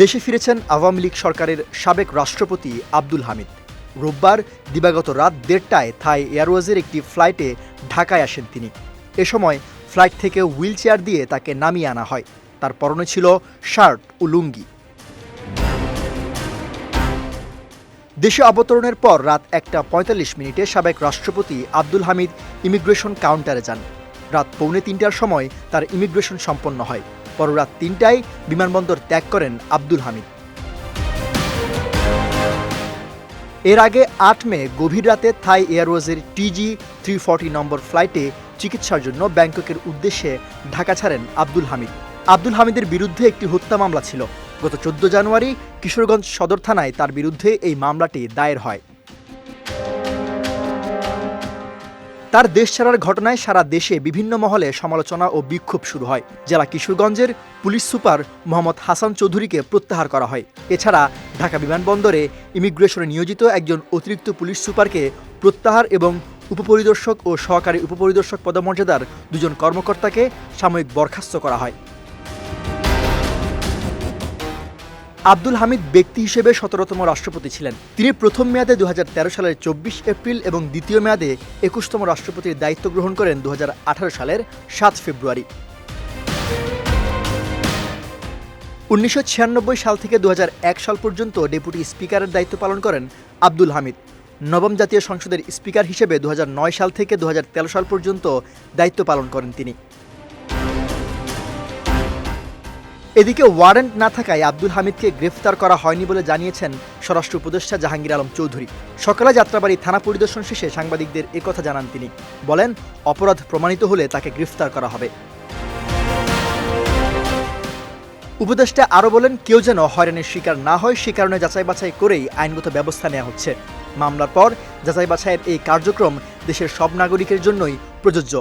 দেশে ফিরেছেন আওয়ামী লীগ সরকারের সাবেক রাষ্ট্রপতি আব্দুল হামিদ। রোববার দিবাগত রাত দেড়টায় থাই এয়ারওয়েজের একটি ফ্লাইটে ঢাকায় আসেন তিনি। এ সময় ফ্লাইট থেকে হুইল চেয়ার দিয়ে তাকে নামিয়ে আনা হয়। তার পরনে ছিল শার্ট ও লুঙ্গি। দেশে অবতরণের পর রাত একটা পঁয়তাল্লিশ মিনিটে সাবেক রাষ্ট্রপতি আব্দুল হামিদ ইমিগ্রেশন কাউন্টারে যান। রাত পৌনে তিনটার সময় তার ইমিগ্রেশন সম্পন্ন হয়। পর রাত তিনটায় বিমানবন্দর ত্যাগ করেন আব্দুল হামিদ। এর আগে আট মে, গভীর রাতে থাই এয়ারওয়েজের টিজি থ্রি ফর্টি নম্বর ফ্লাইটে চিকিৎসার জন্য ব্যাংককের উদ্দেশ্যে ঢাকা ছাড়েন আব্দুল হামিদ। আব্দুল হামিদের বিরুদ্ধে একটি হত্যা মামলা ছিল। গত চোদ্দ জানুয়ারি কিশোরগঞ্জ সদর থানায় তার বিরুদ্ধে এই মামলাটি দায়ের হয়। তার দেশ ছাড়ার ঘটনায় সারা দেশে বিভিন্ন মহলে সমালোচনা ও বিক্ষোভ শুরু হয়। জেলা কিশোরগঞ্জের পুলিশ সুপার মোহাম্মদ হাসান চৌধুরীকে প্রত্যাহার করা হয়। এছাড়া ঢাকা বিমানবন্দরে ইমিগ্রেশনে নিয়োজিত একজন অতিরিক্ত পুলিশ সুপারকে প্রত্যাহার এবং উপপরিদর্শক ও সহকারী উপপরিদর্শক পদমর্যাদার দুজন কর্মকর্তাকে সাময়িক বরখাস্ত করা হয়। আব্দুল হামিদ ব্যক্তি হিসেবে সতেরোতম রাষ্ট্রপতি ছিলেন। তিনি প্রথম মেয়াদে দু হাজার তেরো সালের চব্বিশ এপ্রিল এবং দ্বিতীয় মেয়াদে একুশতম রাষ্ট্রপতির দায়িত্ব গ্রহণ করেন দু হাজার আঠারো সালের সাত ফেব্রুয়ারি। উনিশশো ছিয়ানব্বই সাল থেকে দু হাজার এক সাল পর্যন্ত ডেপুটি স্পিকারের দায়িত্ব পালন করেন আব্দুল হামিদ। নবম জাতীয় সংসদের স্পিকার হিসেবে দু হাজার নয় সাল থেকে দু হাজার তেরো সাল পর্যন্ত দায়িত্ব পালন করেন তিনি। এদিকে ওয়ারেন্ট না থাকায় আব্দুল হামিদকে গ্রেফতার করা হয়নি বলে জানিয়েছেন স্বরাষ্ট্র উপদেষ্টা জাহাঙ্গীর আলম চৌধুরী। সকালে যাত্রাবাড়ি থানা পরিদর্শন শেষে সাংবাদিকদের একথা জানান তিনি। বলেন, অপরাধ প্রমাণিত হলে তাকে গ্রেফতার করা হবে। উপদেষ্টা আরও বলেন, কেউ যেন হয়রানির শিকার না হয়, সে কারণে যাচাই বাছাই করেই আইনগত ব্যবস্থা নেওয়া হচ্ছে। মামলার পর যাচাই বাছাইয়ের এই কার্যক্রম দেশের সব নাগরিকের জন্যই প্রযোজ্য।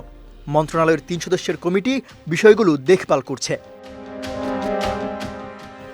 মন্ত্রণালয়ের তিন সদস্যের কমিটি বিষয়গুলো দেখভাল করছে।